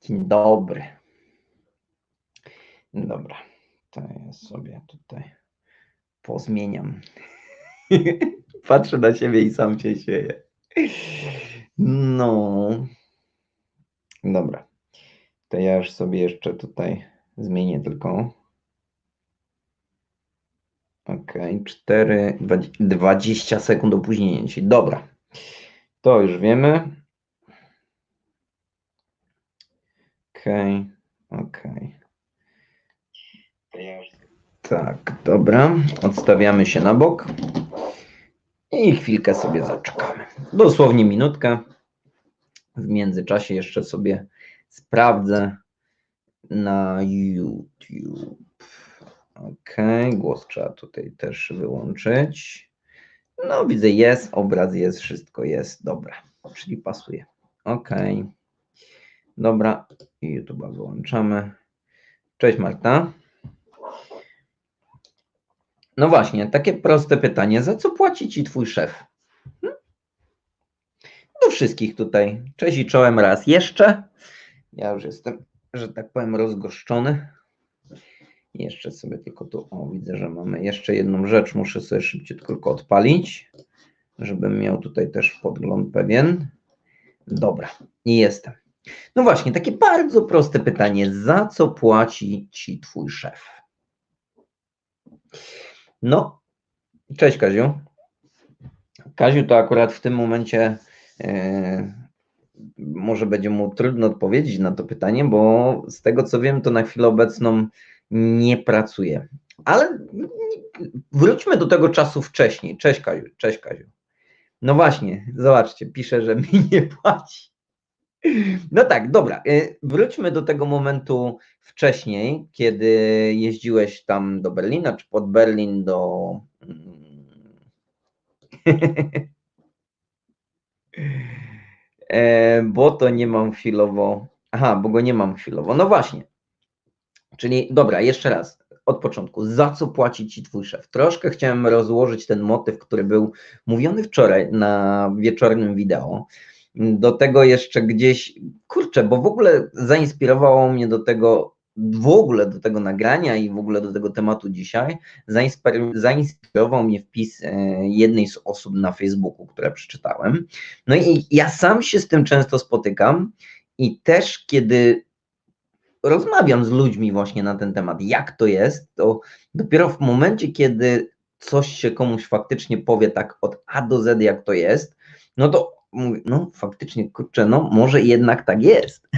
Dzień dobry. Dobra, to ja sobie tutaj pozmieniam. Patrzę na siebie i sam się śmieję. No. Dobra. To ja już sobie jeszcze tutaj zmienię tylko. Okej, 4, 20 sekund opóźnienia. Dobra. To już wiemy. Okej, okej. Tak, dobra. Odstawiamy się na bok. I chwilkę sobie zaczekamy. Dosłownie minutkę. W międzyczasie jeszcze sobie sprawdzę na YouTube. Ok, głos trzeba tutaj też wyłączyć. No, widzę, jest, obraz jest, wszystko jest, dobra, czyli pasuje. Ok, dobra, YouTube'a wyłączamy. Cześć Marta. No właśnie, takie proste pytanie. Za co płaci ci twój szef? Hmm? Do wszystkich tutaj. Cześć i czołem raz jeszcze. Ja już jestem, że tak powiem, rozgoszczony. Jeszcze sobie tylko tu, o widzę, że mamy jeszcze jedną rzecz, muszę sobie szybciej tylko odpalić, żebym miał tutaj też podgląd pewien. Dobra, i jestem. No właśnie, takie bardzo proste pytanie. Za co płaci ci twój szef? No, cześć Kaziu. Kaziu to akurat w tym momencie e, może będzie mu trudno odpowiedzieć na to pytanie, bo z tego co wiem, to na chwilę obecną nie pracuje. Ale wróćmy do tego czasu wcześniej. Cześć Kaziu, cześć Kaziu. No właśnie, zobaczcie, pisze, że mi nie płaci. No tak, dobra. y, Wróćmy do tego momentu wcześniej, kiedy jeździłeś tam do Berlina, czy pod Berlin do. E, bo to nie mam chwilowo. Aha, bo go nie mam chwilowo. No właśnie. Czyli dobra, jeszcze raz od początku. Za co płaci ci twój szef? Troszkę chciałem rozłożyć ten motyw, który był mówiony wczoraj na wieczornym wideo. Do tego jeszcze gdzieś, kurczę, bo w ogóle zainspirowało mnie do tego, w ogóle do tego nagrania i w ogóle do tego tematu dzisiaj, zainspir- zainspirował mnie wpis e, jednej z osób na Facebooku, które przeczytałem. No i ja sam się z tym często spotykam i też kiedy rozmawiam z ludźmi właśnie na ten temat, jak to jest, to dopiero w momencie, kiedy coś się komuś faktycznie powie tak od A do Z, jak to jest, no to mówię, no faktycznie, kurczę, no może jednak tak jest.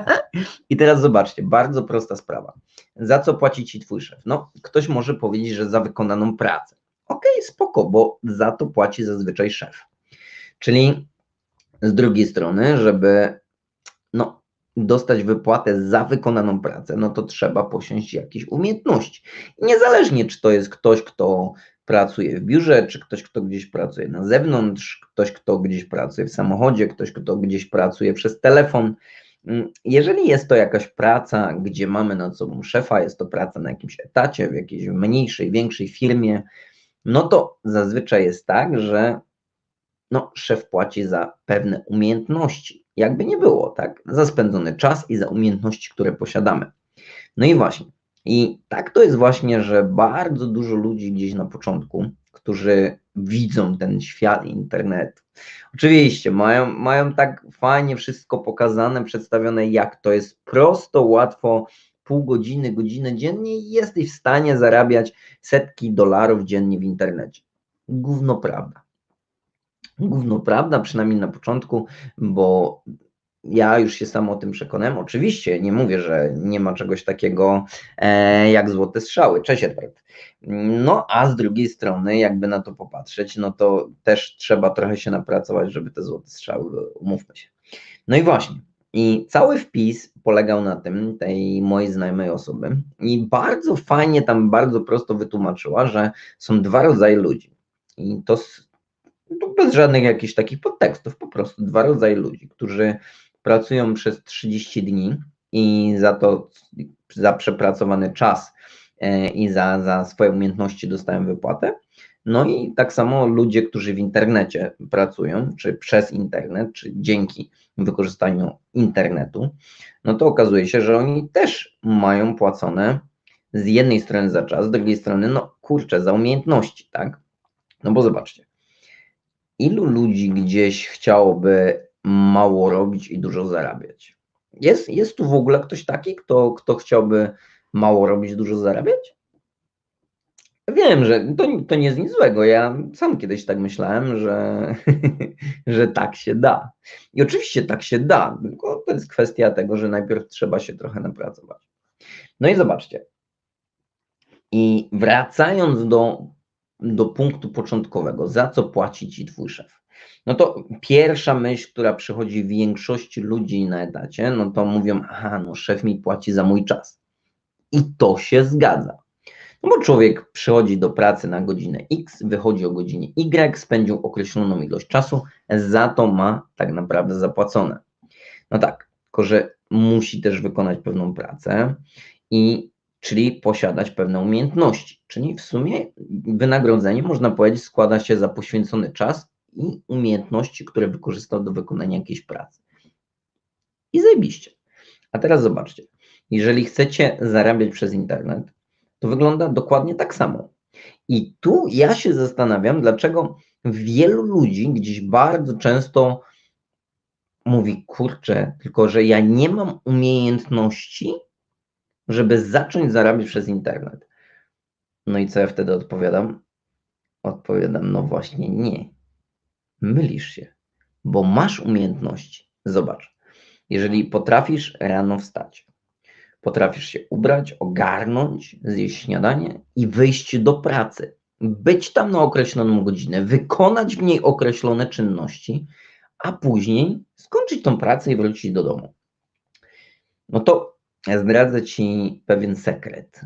I teraz zobaczcie, bardzo prosta sprawa. Za co płaci ci twój szef? No, ktoś może powiedzieć, że za wykonaną pracę. Okej, okay, spoko, bo za to płaci zazwyczaj szef. Czyli z drugiej strony, żeby no, dostać wypłatę za wykonaną pracę, no to trzeba posiąść jakieś umiejętności. Niezależnie, czy to jest ktoś, kto pracuje w biurze, czy ktoś, kto gdzieś pracuje na zewnątrz, ktoś, kto gdzieś pracuje w samochodzie, ktoś, kto gdzieś pracuje przez telefon. Jeżeli jest to jakaś praca, gdzie mamy nad sobą szefa, jest to praca na jakimś etacie, w jakiejś mniejszej, większej firmie, no to zazwyczaj jest tak, że no, szef płaci za pewne umiejętności. Jakby nie było, tak? Za spędzony czas i za umiejętności, które posiadamy. No i właśnie. I tak to jest właśnie, że bardzo dużo ludzi gdzieś na początku, którzy widzą ten świat internetu. Oczywiście mają, mają tak fajnie wszystko pokazane, przedstawione, jak to jest prosto, łatwo, pół godziny, godzinę dziennie i jesteś w stanie zarabiać setki dolarów dziennie w internecie. Gówno prawda. Gówno prawda, przynajmniej na początku, bo ja już się sam o tym przekonałem. Oczywiście nie mówię, że nie ma czegoś takiego e, jak złote strzały. Cześć Edward. No a z drugiej strony, jakby na to popatrzeć, no to też trzeba trochę się napracować, żeby te złote strzały były, umówmy się. No i właśnie. I cały wpis polegał na tym, tej mojej znajomej osoby, i bardzo fajnie tam, bardzo prosto wytłumaczyła, że są dwa rodzaje ludzi. I to, to bez żadnych jakichś takich podtekstów, po prostu dwa rodzaje ludzi, którzy pracują przez 30 dni i za to, za przepracowany czas i za, za swoje umiejętności dostają wypłatę. No i tak samo ludzie, którzy w internecie pracują, czy przez internet, czy dzięki wykorzystaniu internetu, no to okazuje się, że oni też mają płacone z jednej strony za czas, z drugiej strony, no kurczę, za umiejętności, tak? No bo zobaczcie, ilu ludzi gdzieś chciałoby mało robić i dużo zarabiać? Jest, jest tu w ogóle ktoś taki, kto, kto chciałby mało robić, dużo zarabiać? Wiem, że to, to nie jest nic złego. Ja sam kiedyś tak myślałem, że, że tak się da. I oczywiście tak się da, tylko to jest kwestia tego, że najpierw trzeba się trochę napracować. No i zobaczcie. I wracając do, do punktu początkowego, za co płaci ci twój szef? No to pierwsza myśl, która przychodzi większości ludzi na etacie, no to mówią, aha, no szef mi płaci za mój czas. I to się zgadza. No bo człowiek przychodzi do pracy na godzinę X, wychodzi o godzinie Y, spędził określoną ilość czasu, za to ma tak naprawdę zapłacone. No tak, tylko że musi też wykonać pewną pracę i czyli posiadać pewne umiejętności. Czyli w sumie wynagrodzenie, można powiedzieć, składa się za poświęcony czas i umiejętności, które wykorzystał do wykonania jakiejś pracy. I zajebiście. A teraz zobaczcie, jeżeli chcecie zarabiać przez internet, to wygląda dokładnie tak samo. I tu ja się zastanawiam, dlaczego wielu ludzi gdzieś bardzo często mówi, kurczę, tylko że ja nie mam umiejętności, żeby zacząć zarabiać przez internet. No i co ja wtedy odpowiadam? Odpowiadam, no właśnie nie. Mylisz się, bo masz umiejętności. Zobacz, jeżeli potrafisz rano wstać, potrafisz się ubrać, ogarnąć, zjeść śniadanie i wyjść do pracy, być tam na określoną godzinę, wykonać w niej określone czynności, a później skończyć tą pracę i wrócić do domu. No to zdradzę Ci pewien sekret.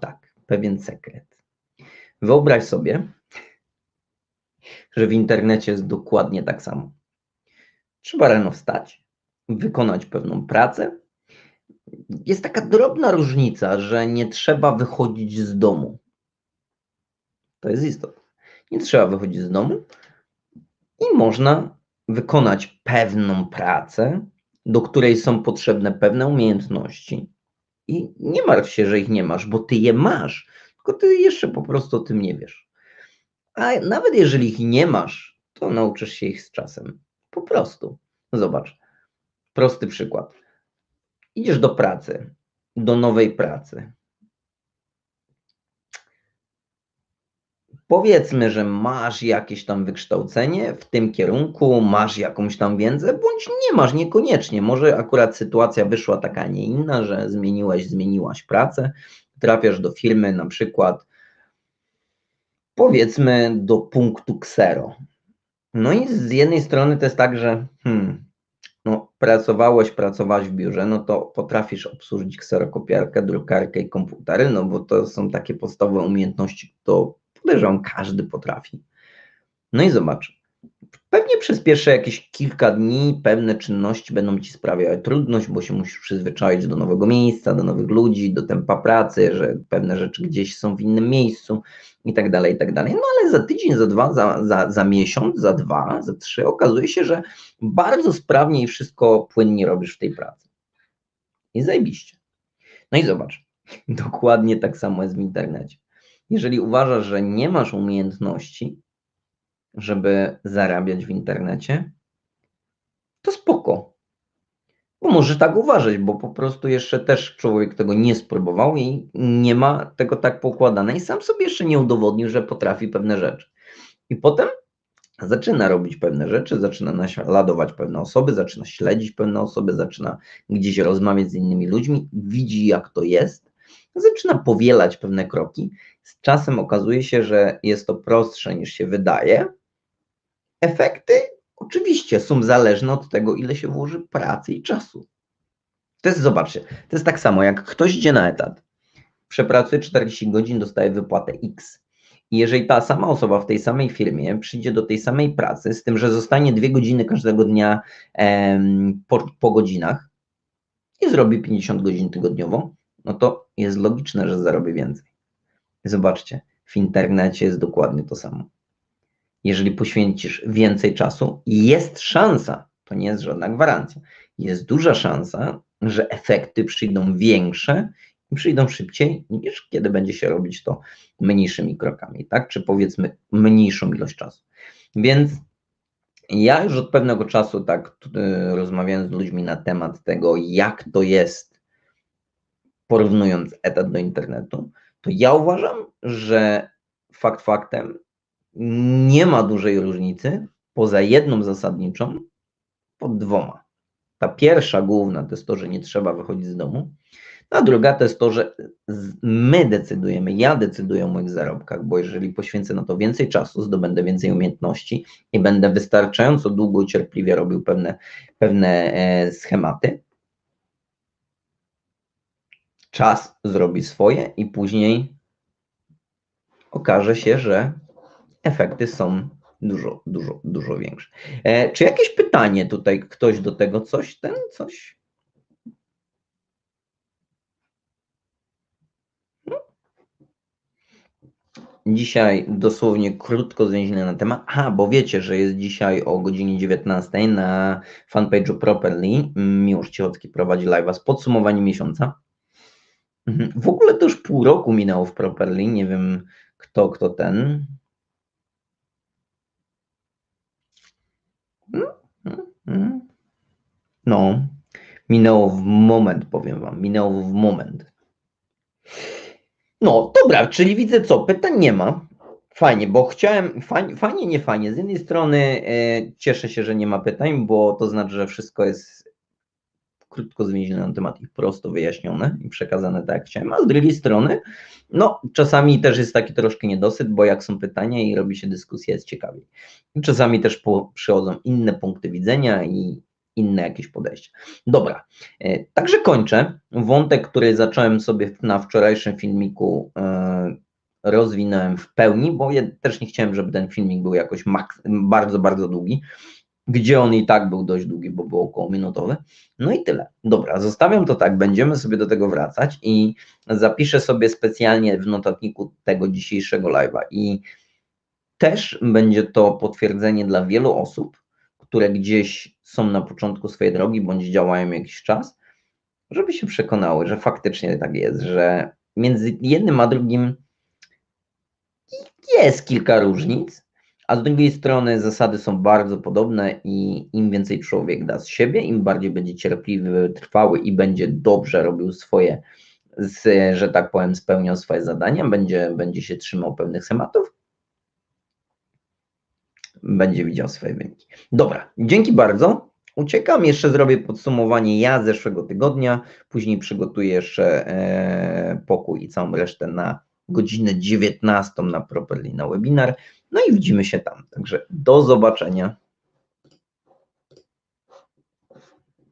Tak, pewien sekret. Wyobraź sobie, że w internecie jest dokładnie tak samo. Trzeba rano wstać, wykonać pewną pracę. Jest taka drobna różnica, że nie trzeba wychodzić z domu. To jest istotne. Nie trzeba wychodzić z domu i można wykonać pewną pracę, do której są potrzebne pewne umiejętności. I nie martw się, że ich nie masz, bo ty je masz, tylko ty jeszcze po prostu o tym nie wiesz. A nawet jeżeli ich nie masz, to nauczysz się ich z czasem. Po prostu. Zobacz. Prosty przykład. Idziesz do pracy, do nowej pracy. Powiedzmy, że masz jakieś tam wykształcenie w tym kierunku, masz jakąś tam wiedzę, bądź nie masz, niekoniecznie. Może akurat sytuacja wyszła taka, nie inna, że zmieniłeś, zmieniłaś pracę, trafiasz do firmy na przykład powiedzmy do punktu ksero. No i z jednej strony to jest tak, że hmm, no, pracowałeś, pracowałeś w biurze, no to potrafisz obsłużyć kserokopiarkę, drukarkę i komputery, no bo to są takie podstawowe umiejętności, to podejrzewam każdy potrafi. No i zobacz, Pewnie przez pierwsze jakieś kilka dni pewne czynności będą ci sprawiały trudność, bo się musisz przyzwyczaić do nowego miejsca, do nowych ludzi, do tempa pracy, że pewne rzeczy gdzieś są w innym miejscu i tak dalej, i tak dalej. No ale za tydzień, za dwa, za, za, za miesiąc, za dwa, za trzy okazuje się, że bardzo sprawnie i wszystko płynnie robisz w tej pracy. I zajebiście. No i zobacz, dokładnie tak samo jest w internecie. Jeżeli uważasz, że nie masz umiejętności, żeby zarabiać w internecie, to spoko. Bo może tak uważać, bo po prostu jeszcze też człowiek tego nie spróbował i nie ma tego tak pokładane i sam sobie jeszcze nie udowodnił, że potrafi pewne rzeczy. I potem zaczyna robić pewne rzeczy, zaczyna naśladować pewne osoby, zaczyna śledzić pewne osoby, zaczyna gdzieś rozmawiać z innymi ludźmi, widzi jak to jest, zaczyna powielać pewne kroki. Z czasem okazuje się, że jest to prostsze niż się wydaje, Efekty oczywiście są zależne od tego, ile się włoży pracy i czasu. To jest, zobaczcie, to jest tak samo, jak ktoś idzie na etat, przepracuje 40 godzin, dostaje wypłatę X. I jeżeli ta sama osoba w tej samej firmie przyjdzie do tej samej pracy, z tym, że zostanie dwie godziny każdego dnia em, po, po godzinach i zrobi 50 godzin tygodniowo, no to jest logiczne, że zarobi więcej. Zobaczcie, w internecie jest dokładnie to samo. Jeżeli poświęcisz więcej czasu, jest szansa, to nie jest żadna gwarancja, jest duża szansa, że efekty przyjdą większe i przyjdą szybciej, niż kiedy będzie się robić to mniejszymi krokami, tak? Czy powiedzmy mniejszą ilość czasu. Więc ja już od pewnego czasu tak y, rozmawiałem z ludźmi na temat tego, jak to jest, porównując etat do internetu, to ja uważam, że fakt faktem nie ma dużej różnicy poza jedną zasadniczą pod dwoma. Ta pierwsza główna to jest to, że nie trzeba wychodzić z domu, a druga to jest to, że my decydujemy, ja decyduję o moich zarobkach, bo jeżeli poświęcę na to więcej czasu, zdobędę więcej umiejętności i będę wystarczająco długo i cierpliwie robił pewne, pewne e, schematy, czas zrobi swoje i później okaże się, że efekty są dużo, dużo, dużo większe. E, czy jakieś pytanie tutaj, ktoś do tego coś, ten coś? Dzisiaj dosłownie krótko zwięźle na temat. A, bo wiecie, że jest dzisiaj o godzinie 19 na fanpage'u Properly. Miłosz Cichocki prowadzi live'a z podsumowaniem miesiąca. Mhm. W ogóle to już pół roku minęło w Properly. Nie wiem kto, kto ten. No, minęło w moment, powiem Wam. Minęło w moment. No, dobra, czyli widzę co, pytań nie ma. Fajnie, bo chciałem, fajnie, fajnie nie fajnie. Z jednej strony e, cieszę się, że nie ma pytań, bo to znaczy, że wszystko jest krótko zwięźle na temat i prosto wyjaśnione i przekazane tak jak chciałem, a z drugiej strony, no czasami też jest taki troszkę niedosyt, bo jak są pytania i robi się dyskusja, jest ciekawiej. I czasami też po, przychodzą inne punkty widzenia i inne jakieś podejście. Dobra, e, także kończę. Wątek, który zacząłem sobie na wczorajszym filmiku e, rozwinąłem w pełni, bo ja też nie chciałem, żeby ten filmik był jakoś bardzo, bardzo długi, gdzie on i tak był dość długi, bo był około minutowy. No i tyle. Dobra, zostawiam to tak, będziemy sobie do tego wracać i zapiszę sobie specjalnie w notatniku tego dzisiejszego live'a i też będzie to potwierdzenie dla wielu osób, które gdzieś są na początku swojej drogi bądź działają jakiś czas, żeby się przekonały, że faktycznie tak jest, że między jednym a drugim jest kilka różnic, a z drugiej strony zasady są bardzo podobne i im więcej człowiek da z siebie, im bardziej będzie cierpliwy, trwały i będzie dobrze robił swoje, że tak powiem, spełniał swoje zadania, będzie, będzie się trzymał pewnych schematów, będzie widział swoje wyniki. Dobra, dzięki bardzo. Uciekam, jeszcze zrobię podsumowanie ja zeszłego tygodnia, później przygotuję jeszcze e, pokój i całą resztę na godzinę 19 na Properly na webinar. No i widzimy się tam. Także do zobaczenia.